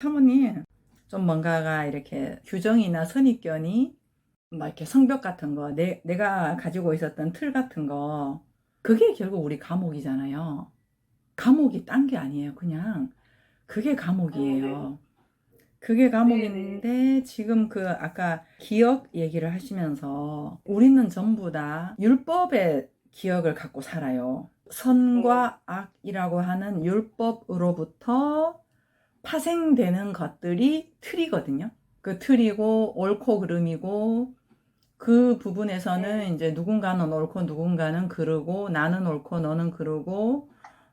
사모님 좀 뭔가가 이렇게 규정이나 선입견이 막 이렇게 성벽 같은 거 내, 내가 가지고 있었던 틀 같은 거 그게 결국 우리 감옥이잖아요. 감옥이 딴 게 아니에요. 그냥 그게 감옥이에요. 그게 감옥인데 지금 그 아까 기억 얘기를 하시면서 우리는 전부 다 율법의 기억을 갖고 살아요. 선과 악이라고 하는 율법으로부터 파생되는 것들이 틀이거든요. 그 틀이고 옳고 그름이고 그 부분에서는 이제 누군가는 옳고 누군가는 그르고 나는 옳고 너는 그르고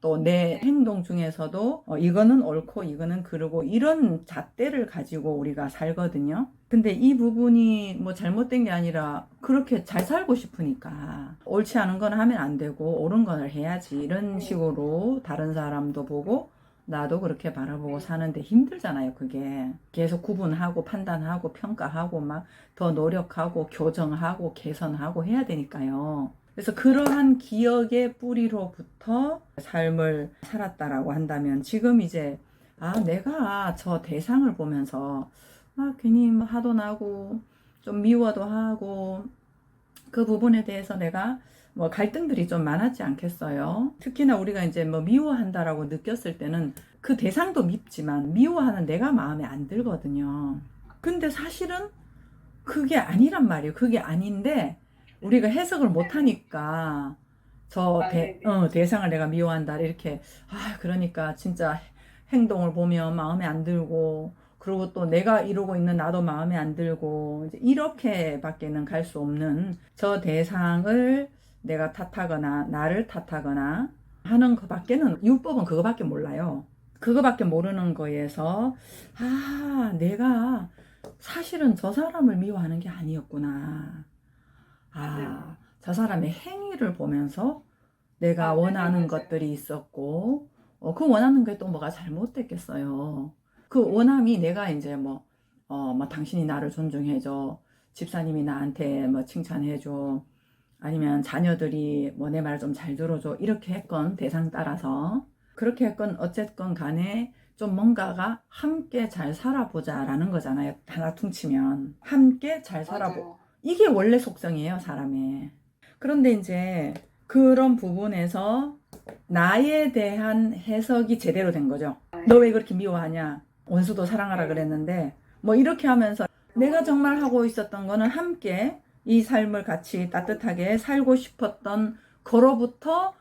또 내 행동 중에서도 어, 이거는 옳고 이거는 그르고 이런 잣대를 가지고 우리가 살거든요. 근데 이 부분이 뭐 잘못된 게 아니라 그렇게 잘 살고 싶으니까 옳지 않은 건 하면 안 되고 옳은 건 해야지 이런 식으로 다른 사람도 보고 나도 그렇게 바라보고 사는데 힘들잖아요, 그게. 계속 구분하고 판단하고 평가하고 막 더 노력하고 교정하고 개선하고 해야 되니까요. 그래서 그러한 기억의 뿌리로부터 삶을 살았다라고 한다면 지금 이제 아, 내가 저 대상을 보면서 아, 괜히 뭐 화도 나고 좀 미워도 하고 그 부분에 대해서 내가 뭐 갈등들이 좀 많았지 않겠어요? 특히나 우리가 이제 뭐 미워한다라고 느꼈을 때는 그 대상도 밉지만 미워하는 내가 마음에 안 들거든요. 근데 사실은 그게 아니란 말이에요. 그게 아닌데 우리가 해석을 못 하니까 저 아, 대, 네네. 어, 대상을 내가 미워한다 이렇게 아 그러니까 진짜 행동을 보면 마음에 안 들고 그리고 또 내가 이러고 있는 나도 마음에 안 들고 이렇게밖에는 갈 수 없는 저 대상을 내가 탓하거나 나를 탓하거나 하는 것밖에는 율법은 그거밖에 몰라요. 그거밖에 모르는 거에서 아 내가 사실은 저 사람을 미워하는 게 아니었구나. 아, 저 사람의 행위를 보면서 내가 아, 네네, 원하는 맞아요. 것들이 있었고, 어, 그 원하는 게 또 뭐가 잘못됐겠어요. 그 원함이 내가 이제 뭐, 어, 뭐, 당신이 나를 존중해줘. 집사님이 나한테 뭐 칭찬해줘. 아니면 자녀들이 뭐 내 말 좀 잘 들어줘. 이렇게 했건 대상 따라서. 그렇게 했건 어쨌건 간에 좀 뭔가가 함께 잘 살아보자 라는 거잖아요. 하나 퉁치면. 함께 잘 살아보, 맞아요. 이게 원래 속성이에요, 사람의. 그런데 이제 그런 부분에서 나에 대한 해석이 제대로 된 거죠. 너 왜 그렇게 미워하냐? 원수도 사랑하라 그랬는데, 뭐 이렇게 하면서 내가 정말 하고 있었던 거는 함께 이 삶을 같이 따뜻하게 살고 싶었던 거로부터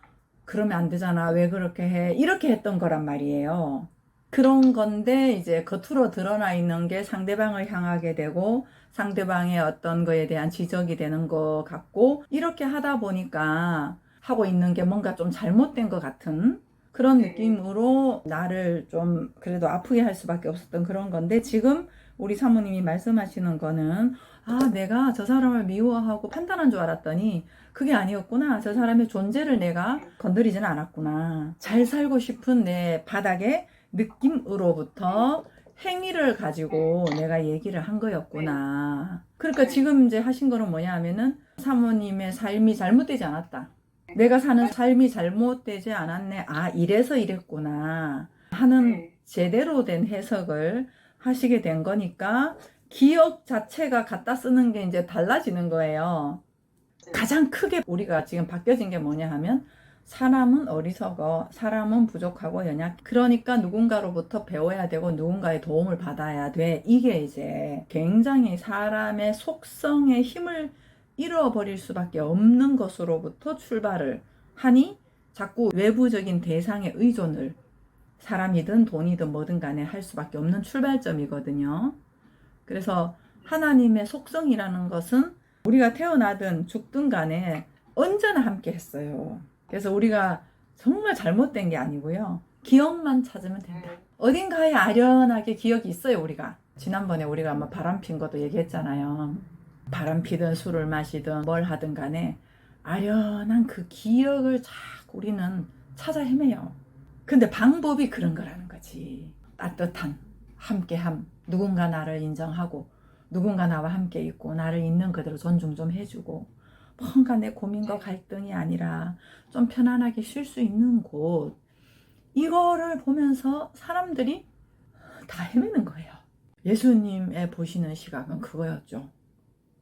그러면 안 되잖아. 왜 그렇게 해? 이렇게 했던 거란 말이에요. 그런 건데 이제 겉으로 드러나 있는 게 상대방을 향하게 되고 상대방의 어떤 거에 대한 지적이 되는 것 같고 이렇게 하다 보니까 하고 있는 게 뭔가 좀 잘못된 것 같은 그런 네. 느낌으로 나를 좀 그래도 아프게 할 수밖에 없었던 그런 건데 지금 우리 사모님이 말씀하시는 거는 아 내가 저 사람을 미워하고 판단한 줄 알았더니 그게 아니었구나 저 사람의 존재를 내가 건드리지는 않았구나 잘 살고 싶은 내 바닥의 느낌으로부터 행위를 가지고 내가 얘기를 한 거였구나. 그러니까 네. 지금 이제 하신 거는 뭐냐 하면은 사모님의 삶이 잘못되지 않았다. 내가 사는 삶이 잘못되지 않았네. 아, 이래서 이랬구나. 하는 네. 제대로 된 해석을 하시게 된 거니까 기억 자체가 갖다 쓰는 게 이제 달라지는 거예요. 네. 가장 크게 우리가 지금 바뀌어진 게 뭐냐 하면 사람은 어리석어, 사람은 부족하고 연약. 그러니까 누군가로부터 배워야 되고 누군가의 도움을 받아야 돼. 이게 이제 굉장히 사람의 속성의 힘을 잃어버릴 수밖에 없는 것으로부터 출발을 하니 자꾸 외부적인 대상의 의존을 사람이든 돈이든 뭐든 간에 할 수밖에 없는 출발점이거든요. 그래서 하나님의 속성이라는 것은 우리가 태어나든 죽든 간에 언제나 함께 했어요. 그래서 우리가 정말 잘못된 게 아니고요. 기억만 찾으면 된다. 네. 어딘가에 아련하게 기억이 있어요, 우리가. 지난번에 우리가 뭐 바람 핀 것도 얘기했잖아요. 바람 피든 술을 마시든 뭘 하든 간에 아련한 그 기억을 자꾸 우리는 찾아 헤매요. 근데 방법이 그런 거라는 거지. 따뜻한 함께함. 누군가 나를 인정하고 누군가 나와 함께 있고 나를 있는 그대로 존중 좀 해주고 뭔가 내 고민과 갈등이 아니라 좀 편안하게 쉴 수 있는 곳 이거를 보면서 사람들이 다 헤매는 거예요. 예수님의 보시는 시각은 그거였죠.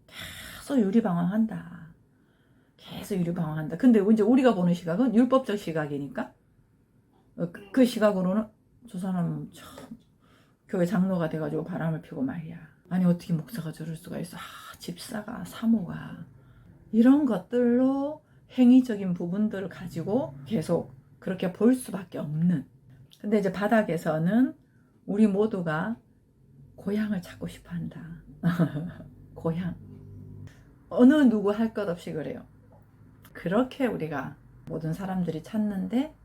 계속 유리방황한다. 계속 유리방황한다. 근데 이제 우리가 보는 시각은 율법적 시각이니까 어, 그, 그 시각으로는 저 사람은 참 교회 장로가 돼가지고 바람을 피고 말이야. 아니 어떻게 목사가 저럴 수가 있어? 아, 집사가 사모가 이런 것들로 행위적인 부분들을 가지고 계속 그렇게 볼 수밖에 없는. 근데 이제 바닥에서는 우리 모두가 고향을 찾고 싶어 한다. 고향. 어느 누구 할 것 없이 그래요. 그렇게 우리가 모든 사람들이 찾는데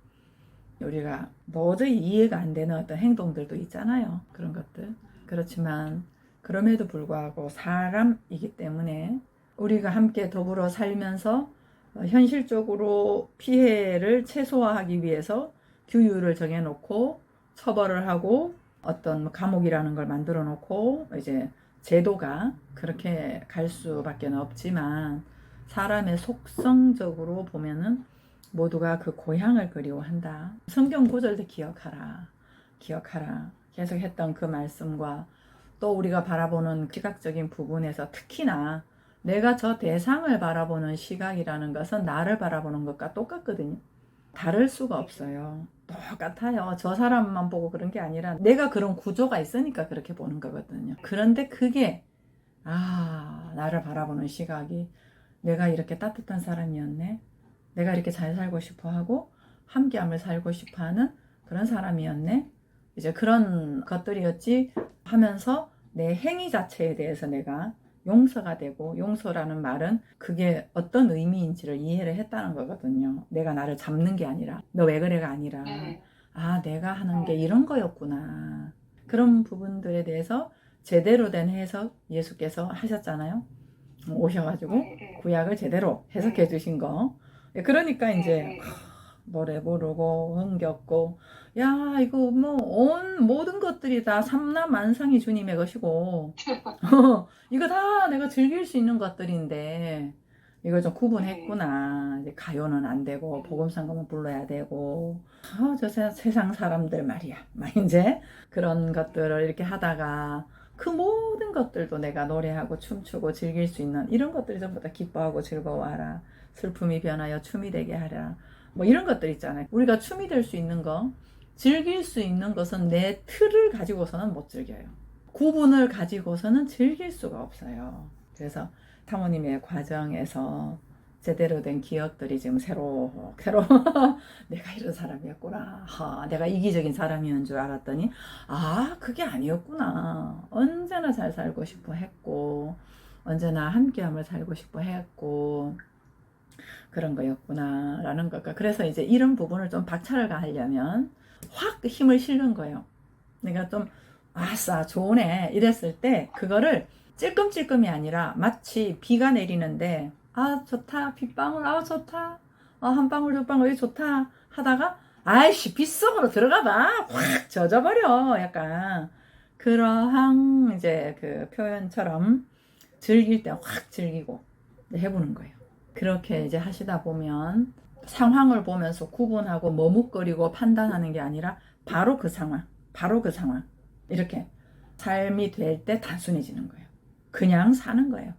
우리가 도저히 이해가 안 되는 어떤 행동들도 있잖아요. 그런 것들. 그렇지만 그럼에도 불구하고 사람이기 때문에 우리가 함께 더불어 살면서 어, 현실적으로 피해를 최소화하기 위해서 규율을 정해놓고 처벌을 하고 어떤 감옥이라는 걸 만들어 놓고 이제 제도가 그렇게 갈 수밖에 없지만 사람의 속성적으로 보면은 모두가 그 고향을 그리워한다. 성경 구절도 기억하라. 기억하라. 계속 했던 그 말씀과 또 우리가 바라보는 시각적인 부분에서 특히나 내가 저 대상을 바라보는 시각이라는 것은 나를 바라보는 것과 똑같거든요. 다를 수가 없어요. 똑같아요. 저 사람만 보고 그런 게 아니라 내가 그런 구조가 있으니까 그렇게 보는 거거든요. 그런데 그게 아 나를 바라보는 시각이 내가 이렇게 따뜻한 사람이었네. 내가 이렇게 잘 살고 싶어 하고 함께함을 살고 싶어 하는 그런 사람이었네. 이제 그런 것들이었지 하면서 내 행위 자체에 대해서 내가 용서가 되고 용서라는 말은 그게 어떤 의미인지를 이해를 했다는 거거든요. 내가 나를 잡는 게 아니라 너 왜 그래가 아니라 네. 아 내가 하는 게 이런 거였구나. 그런 부분들에 대해서 제대로 된 해석 예수께서 하셨잖아요. 오셔가지고 네, 네. 구약을 제대로 해석해 주신 거. 예, 그러니까 네, 이제 네. 노래 부르고 흥겹고 야 이거 뭐 온 모든 것들이 다 삼라만상이 주님의 것이고. 이거 다 내가 즐길 수 있는 것들인데 이걸 좀 구분했구나. 이제 가요는 안 되고 복음상금은 불러야 되고. 아 저 세상 사람들 말이야. 막 이제 그런 것들을 이렇게 하다가 그 모든 것들도 내가 노래하고 춤추고 즐길 수 있는 이런 것들이 전부 다 기뻐하고 즐거워하라 슬픔이 변하여 춤이 되게 하라 뭐 이런 것들 있잖아요. 우리가 춤이 될 수 있는 거, 즐길 수 있는 것은 내 틀을 가지고서는 못 즐겨요. 구분을 가지고서는 즐길 수가 없어요. 그래서 사모님의 과정에서 제대로 된 기억들이 지금 새로 새로 내가 이런 사람이었구나. 하, 내가 이기적인 사람이었는 줄 알았더니 아 그게 아니었구나. 언제나 잘 살고 싶어 했고 언제나 함께함을 살고 싶어 했고 그런 거였구나라는 것과 그래서 이제 이런 부분을 좀 박차를 가하려면 확 힘을 실는 거예요. 내가 좀 아싸 좋네 이랬을 때 그거를 찔끔찔끔이 아니라 마치 비가 내리는데 아 좋다. 빗방울 아 좋다. 어, 한 방울 두 방울 좋다 하다가 아이씨 빗속으로 들어가 봐. 확 젖어버려 약간. 그러한 이제 그 표현처럼 즐길 때 확 즐기고 해보는 거예요. 그렇게 이제 하시다 보면 상황을 보면서 구분하고 머뭇거리고 판단하는 게 아니라 바로 그 상황, 바로 그 상황. 이렇게 삶이 될 때 단순해지는 거예요. 그냥 사는 거예요.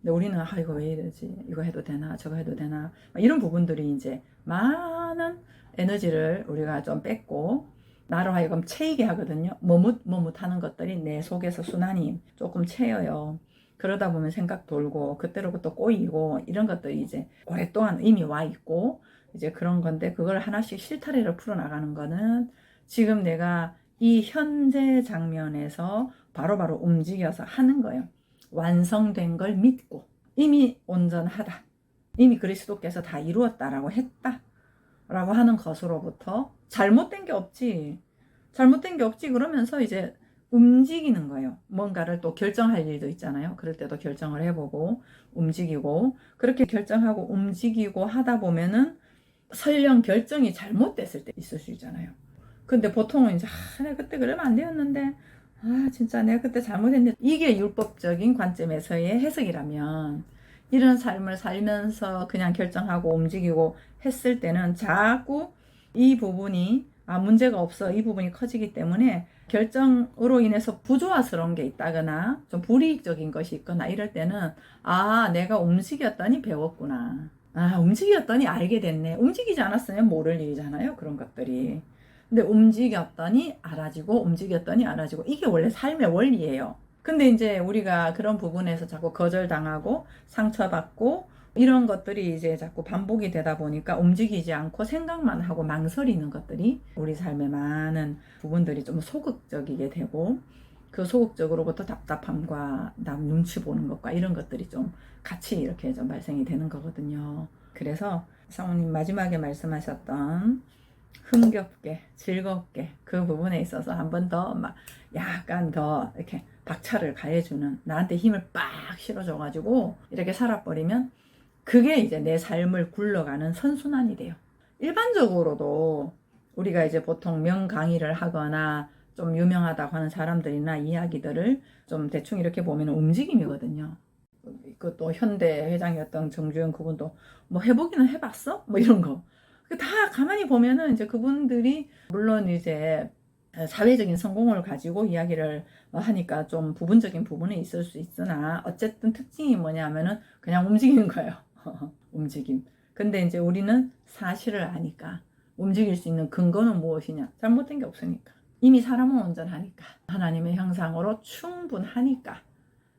근데 우리는 아 이거 왜 이러지? 이거 해도 되나? 저거 해도 되나? 막 이런 부분들이 이제 많은 에너지를 우리가 좀 뺏고 나로 하여금 채이게 하거든요. 머뭇 머뭇하는 것들이 내 속에서 순환이 조금 채여요. 그러다 보면 생각 돌고 그때로부터 꼬이고 이런 것들이 이제 오랫동안 이미 와 있고 이제 그런 건데 그걸 하나씩 실타래를 풀어 나가는 거는 지금 내가 이 현재 장면에서 바로 바로 움직여서 하는 거예요. 완성된 걸 믿고 이미 온전하다. 이미 그리스도께서 다 이루었다라고 했다. 라고 하는 것으로부터 잘못된 게 없지. 잘못된 게 없지. 그러면서 이제 움직이는 거예요. 뭔가를 또 결정할 일도 있잖아요. 그럴 때도 결정을 해보고 움직이고 그렇게 결정하고 움직이고 하다 보면은 설령 결정이 잘못됐을 때 있을 수 있잖아요. 근데 보통은 이제 아, 내가 그때 그러면 안 되었는데 아 진짜 내가 그때 잘못했는데 이게 율법적인 관점에서의 해석이라면 이런 삶을 살면서 그냥 결정하고 움직이고 했을 때는 자꾸 이 부분이 아, 문제가 없어. 이 부분이 커지기 때문에 결정으로 인해서 부조화스러운 게 있다거나 좀 불이익적인 것이 있거나 이럴 때는 아, 내가 움직였더니 배웠구나. 아, 움직였더니 알게 됐네. 움직이지 않았으면 모를 일이잖아요. 그런 것들이. 근데 움직였더니 알아지고 움직였더니 알아지고 이게 원래 삶의 원리예요. 근데 이제 우리가 그런 부분에서 자꾸 거절당하고 상처받고 이런 것들이 이제 자꾸 반복이 되다 보니까 움직이지 않고 생각만 하고 망설이는 것들이 우리 삶의 많은 부분들이 좀 소극적이게 되고 그 소극적으로부터 답답함과 남 눈치 보는 것과 이런 것들이 좀 같이 이렇게 좀 발생이 되는 거거든요. 그래서 사모님 마지막에 말씀하셨던 흥겹게 즐겁게 그 부분에 있어서 한 번 더 막 약간 더 이렇게 박차를 가해주는 나한테 힘을 빡 실어줘가지고 이렇게 살아버리면 그게 이제 내 삶을 굴러가는 선순환이 돼요. 일반적으로도 우리가 이제 보통 명 강의를 하거나 좀 유명하다고 하는 사람들이나 이야기들을 좀 대충 이렇게 보면 움직임이거든요. 그또 현대 회장이었던 정주영 그분도 뭐 해보기는 해봤어? 뭐 이런 거. 다 가만히 보면은 이제 그분들이 물론 이제 사회적인 성공을 가지고 이야기를 하니까 좀 부분적인 부분이 있을 수 있으나 어쨌든 특징이 뭐냐면은 그냥 움직이는 거예요. 움직임. 근데 이제 우리는 사실을 아니까 움직일 수 있는 근거는 무엇이냐? 잘못된 게 없으니까. 이미 사람은 온전하니까. 하나님의 형상으로 충분하니까.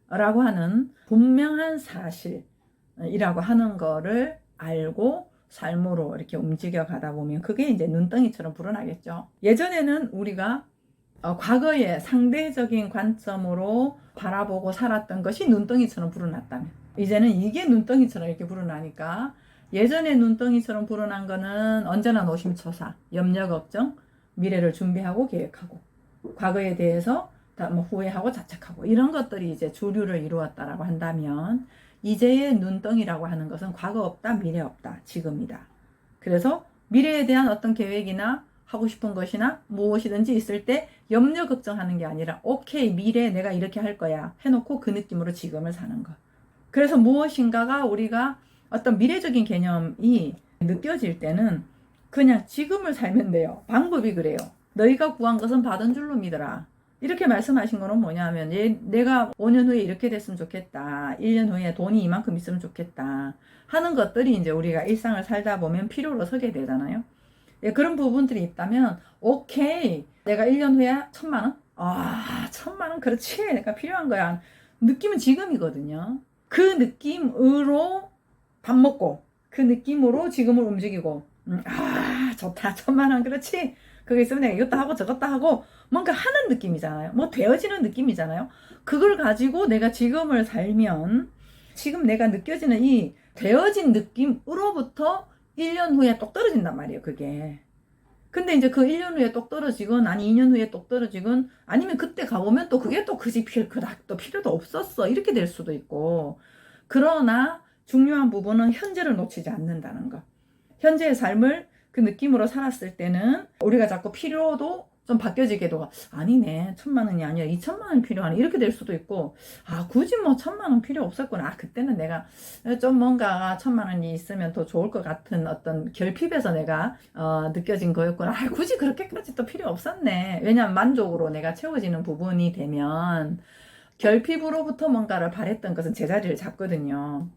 라고 하는 분명한 사실이라고 하는 거를 알고 삶으로 이렇게 움직여 가다 보면 그게 이제 눈덩이처럼 불어나겠죠. 예전에는 우리가 어, 과거의 상대적인 관점으로 바라보고 살았던 것이 눈덩이처럼 불어났다면 이제는 이게 눈덩이처럼 이렇게 불어나니까 예전에 눈덩이처럼 불어난 거는 언제나 노심초사, 염려 걱정, 미래를 준비하고 계획하고 과거에 대해서 뭐 후회하고 자책하고 이런 것들이 이제 주류를 이루었다라고 한다면 이제의 눈덩이라고 하는 것은 과거 없다, 미래 없다, 지금이다. 그래서 미래에 대한 어떤 계획이나 하고 싶은 것이나 무엇이든지 있을 때 염려 걱정하는 게 아니라 오케이 미래에 내가 이렇게 할 거야 해놓고 그 느낌으로 지금을 사는 것. 그래서 무엇인가가 우리가 어떤 미래적인 개념이 느껴질 때는 그냥 지금을 살면 돼요. 방법이 그래요. 너희가 구한 것은 받은 줄로 믿어라. 이렇게 말씀하신 거는 뭐냐면 얘, 내가 5년 후에 이렇게 됐으면 좋겠다. 1년 후에 돈이 이만큼 있으면 좋겠다. 하는 것들이 이제 우리가 일상을 살다 보면 필요로 서게 되잖아요. 예, 그런 부분들이 있다면 오케이. 내가 1년 후에 천만 원? 아, 천만 원 그렇지. 내가 필요한 거야. 느낌은 지금이거든요. 그 느낌으로 밥 먹고 그 느낌으로 지금을 움직이고 음, 아 좋다 천만 원 그렇지 그게 있으면 내가 이것도 하고 저것도 하고 뭔가 하는 느낌이잖아요. 뭐 되어지는 느낌이잖아요. 그걸 가지고 내가 지금을 살면 지금 내가 느껴지는 이 되어진 느낌으로부터 1년 후에 똑 떨어진단 말이에요. 그게. 근데 이제 그 1년 후에 똑 떨어지건 아니 2년 후에 똑 떨어지건 아니면 그때 가보면 또 그게 또필 그닥 또 필요도 없었어. 이렇게 될 수도 있고. 그러나 중요한 부분은 현재를 놓치지 않는다는 것 현재의 삶을 그 느낌으로 살았을 때는 우리가 자꾸 필요도 좀 바뀌어지게도 아니네. 천만 원이 아니라 이천만 원 필요하네. 이렇게 될 수도 있고. 아 굳이 뭐 천만 원 필요 없었구나. 아 그때는 내가 좀 뭔가 천만 원이 있으면 더 좋을 것 같은 어떤 결핍에서 내가 어, 느껴진 거였구나. 아 굳이 그렇게까지 또 필요 없었네. 왜냐면 만족으로 내가 채워지는 부분이 되면 결핍으로부터 뭔가를 바랬던 것은 제자리를 잡거든요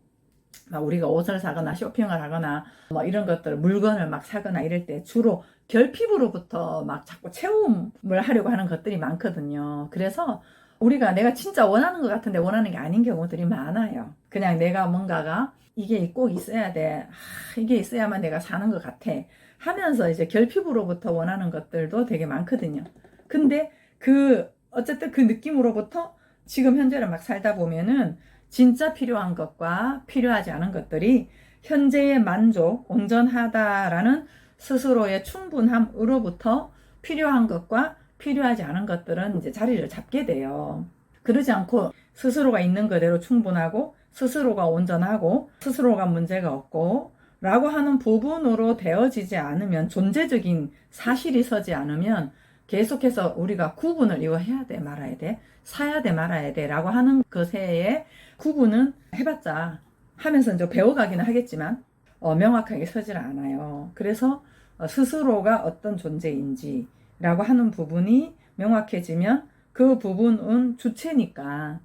막 우리가 옷을 사거나 쇼핑을 하거나 뭐 이런 것들 물건을 막 사거나 이럴 때 주로 결핍으로부터 막 자꾸 체험을 하려고 하는 것들이 많거든요. 그래서 우리가 내가 진짜 원하는 것 같은데 원하는 게 아닌 경우들이 많아요. 그냥 내가 뭔가가 이게 꼭 있어야 돼. 아, 이게 있어야만 내가 사는 것 같아. 하면서 이제 결핍으로부터 원하는 것들도 되게 많거든요. 근데 그 어쨌든 그 느낌으로부터 지금 현재를 막 살다 보면은 진짜 필요한 것과 필요하지 않은 것들이 현재의 만족, 온전하다라는 스스로의 충분함으로부터 필요한 것과 필요하지 않은 것들은 이제 자리를 잡게 돼요. 그러지 않고 스스로가 있는 그대로 충분하고 스스로가 온전하고 스스로가 문제가 없고 라고 하는 부분으로 되어지지 않으면 존재적인 사실이 서지 않으면 계속해서 우리가 구분을 이거 해야 돼 말아야 돼 사야 돼 말아야 돼 라고 하는 것에 구분은 해봤자 하면서 이제 배워가기는 하겠지만 어, 명확하게 서질 않아요. 그래서 어, 스스로가 어떤 존재인지라고 하는 부분이 명확해지면 그 부분은 주체니까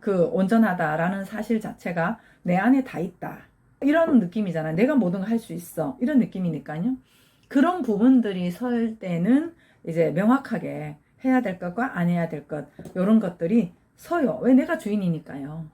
그 온전하다라는 사실 자체가 내 안에 다 있다. 이런 느낌이잖아. 내가 뭐든 할수 있어. 이런 느낌이니까요. 그런 부분들이 설 때는 이제 명확하게 해야 될 것과 안 해야 될 것, 이런 것들이 서요. 왜 내가 주인이니까요.